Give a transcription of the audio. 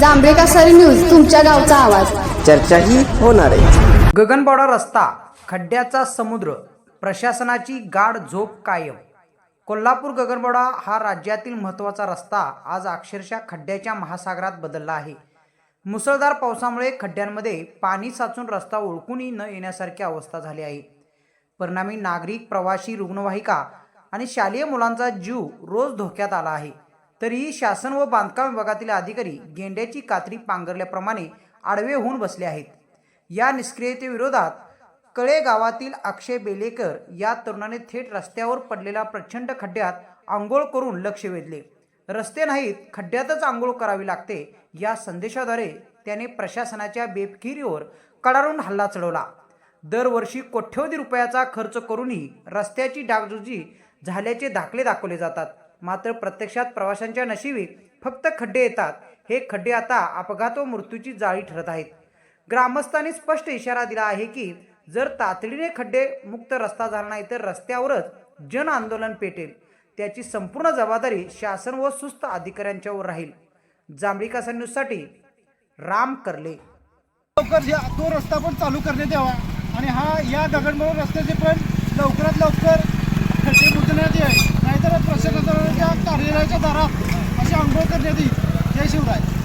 जांभेका सरी न्यूज तुमच्या गावचा आवाज. चर्चाही होणार आहे. गगनबावडा रस्ता खड्ड्याचा समुद्र प्रशासनाची गाढ झोप कायम. कोल्हापूर गगनबावडा हा राज्यातील महत्त्वाचा रस्ता आज अक्षरशः खड्ड्याच्या महासागरात बदलला आहे. मुसळधार पावसामुळे खड्ड्यांमध्ये पाणी साचून रस्ता ओळखूनही न येण्यासारखी अवस्था झाली आहे. परिणामी नागरिक प्रवासी रुग्णवाहिका आणि शालेय मुलांचा जीव रोज धोक्यात आला आहे. तरीही शासन व बांधकाम विभागातील अधिकारी गेंड्याची कात्री पांघरल्याप्रमाणे आडवे होऊन बसले आहेत. या निष्क्रियतेविरोधात कळे गावातील अक्षय बेलेकर या तरुणाने थेट रस्त्यावर पडलेल्या प्रचंड खड्ड्यात आंघोळ करून लक्ष वेधले. रस्ते नाहीत खड्ड्यातच आंघोळ करावी लागते या संदेशाद्वारे त्याने प्रशासनाच्या बेफकिरीवर कडारून हल्ला चढवला. दरवर्षी कोट्यवधी रुपयाचा खर्च करूनही रस्त्याची डागजुजी झाल्याचे दाखले दाखवले जातात. मात्र प्रत्यक्षात प्रवाशांच्या नशिबी फक्त खड्डे येतात. हे खड्डे आता अपघात व मृत्यूची जाळी ठरत आहेत. ग्रामस्थांनी स्पष्ट इशारा दिला आहे की जर तातडीने खड्डे मुक्त रस्ता झाला नाही तर रस्त्यावरच जन आंदोलन पेटेल. त्याची संपूर्ण जबाबदारी शासन व सुस्त अधिकाऱ्यांच्यावर राहील. जांभळीकासा न्यूजसाठी राम करले. लवकर तो रस्ता पण चालू करण्यात यावा. आणि हा या दगडमोड रस्त्याचे पण लवकरात लवकर खड्डे बुजवण्यात यावे. ખરેખર નથી. જય શિવરાય.